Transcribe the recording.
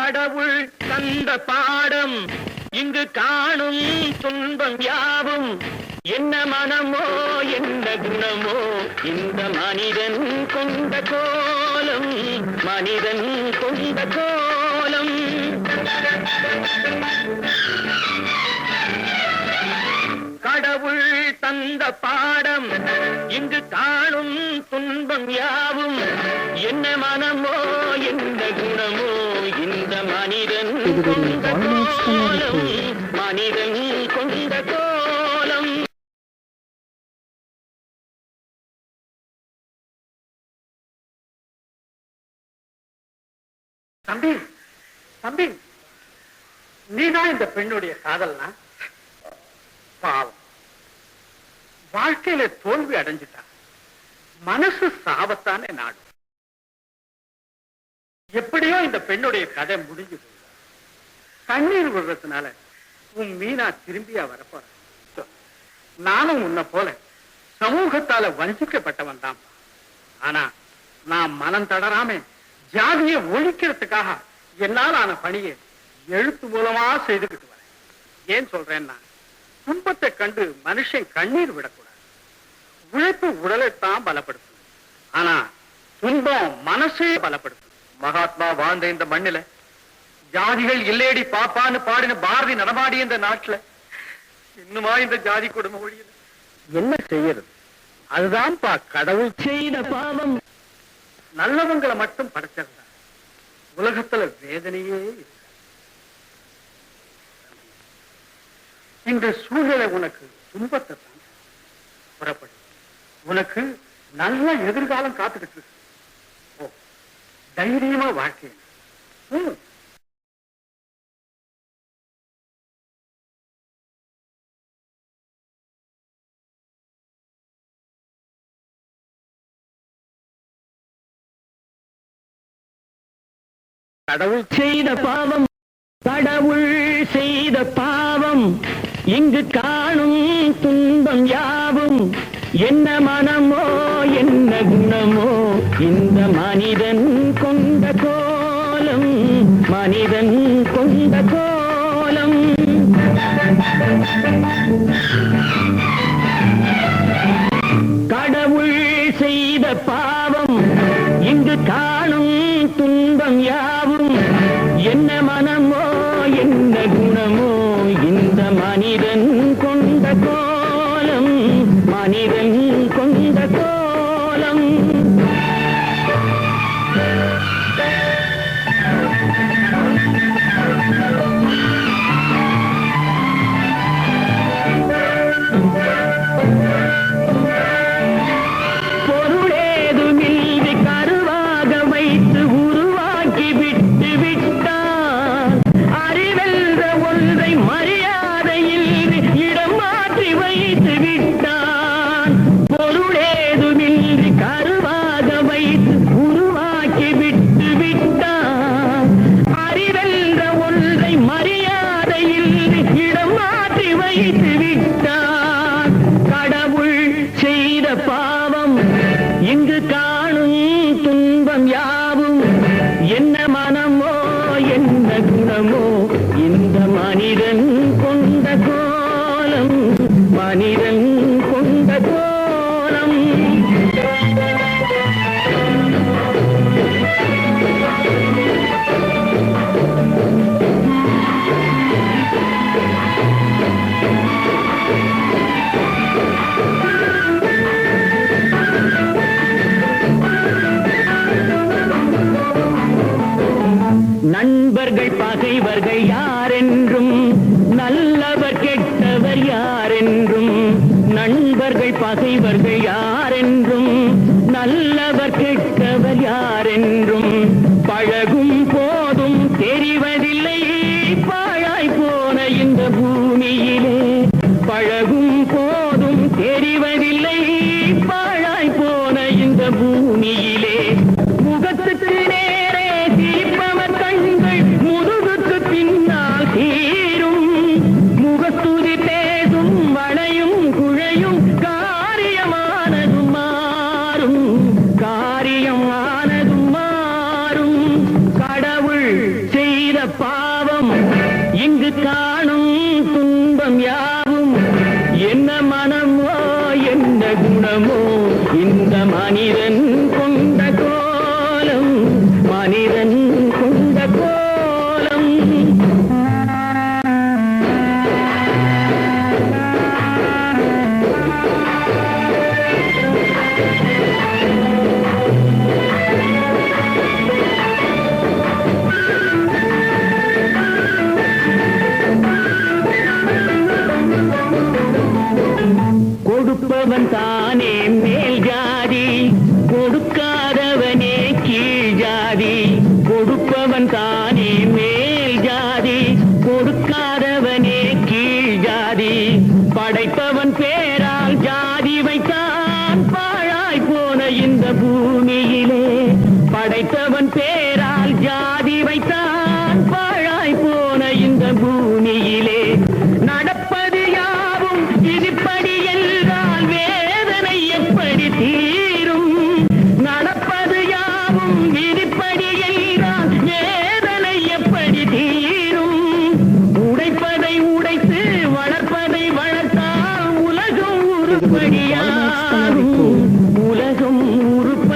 கடவுள் தந்த பாடம். இங்கு காணும் துன்பம் யாவும். என்ன மனமோ என்ன குணமோ இந்த மனிதன் கொண்ட கோலம். மனிதன் கொண்ட கோலம். கடவுள் தந்த பாடம். இங்கு காணும் துன்பம் யாவும். என்ன மனமோ கொண்ட மனிதன் கொண்ட கோலம் தம்பி தம்பி நீதான் இந்த பெண்ணுடைய காதல்னா? பாவம். வாழ்க்கையில தோல்வி அடைஞ்சிட்டா மனசு சாவத்தானே நாடும். எப்படியோ இந்த பெண்ணுடைய கதை முடிஞ்சது கண்ணீர் விடுறதுனால உன் மீனா திரும்பியா வரப்போற. நானும் உன்னை போல சமூகத்தால வஞ்சிக்கப்பட்டவன் தான். ஆனா நான் மனம் தளராம ஜாதியை ஒழிக்கிறதுக்காக என்னால் ஆன பணியை எழுத்து மூலமா செய்துக்கிட்டு வரேன். ஏன் சொல்றேன்னா துன்பத்தை கண்டு மனுஷன் கண்ணீர் விடக்கூடாது. உழைப்பு உடலைத்தான் பலப்படுத்தும். ஆனா துன்பம் மனசே பலப்படுத்தும். மகாத்மா வாழ்ந்த இந்த மண்ணில ஜாதிகள் இல்லேடி பாப்பான்னு பாடின பாரதி நடமாடிய இந்த நாட்டுல. இன்னுமா இந்த ஜாதி கொடுமை ஒழியல என்ன செய்யறது? அதுதான்ப்பா கடவுள் செய்த பாவம். நல்லவங்களை மட்டும் படைச்சிருந்தா உலகத்துல வேதனையே. இந்த சூழ்நிலை உனக்கு துன்பத்தை தான் புறப்படும் உனக்கு நல்ல எதிர்காலம் காத்துக்கிட்டு இருக்கு. தைரியமா வாழ்க்கை கடவுள் செய்த பாவம் கடவுள் செய்த பாவம். இங்கு காணும் துன்பம் யாவும்? என்ன மனமோ என்ன குணமோ? இந்த மனிதன் கொண்ட கோலம் மனிதன் கொண்ட கோலம். கடவுள் செய்த பாவம் இங்கு கா மனிதன் கொண்ட கோலம் மனிதன் கொண்ட கோலம். வைத்து விட்டான். பொருளேதுமின்றி கருவாக வைத்து உருவாக்கி விட்டு விட்டான். அறிவென்ற ஒன்றை மரியாதையில் இடம் மாற்றி வைத்து மனிதன் கொண்ட கோலம். நண்பர்கள் பகைவர்கள் யாரென்றும் நல்லவர் கெட்டவர் யார்? பகைவர்கள் யாரென்றும் நல்ல மனிதன் போன இந்த பூமியிலே படைத்தவன் பேரால் ஜாதி வைத்தான். உருப்படியாகும். உலகம் உருப்படி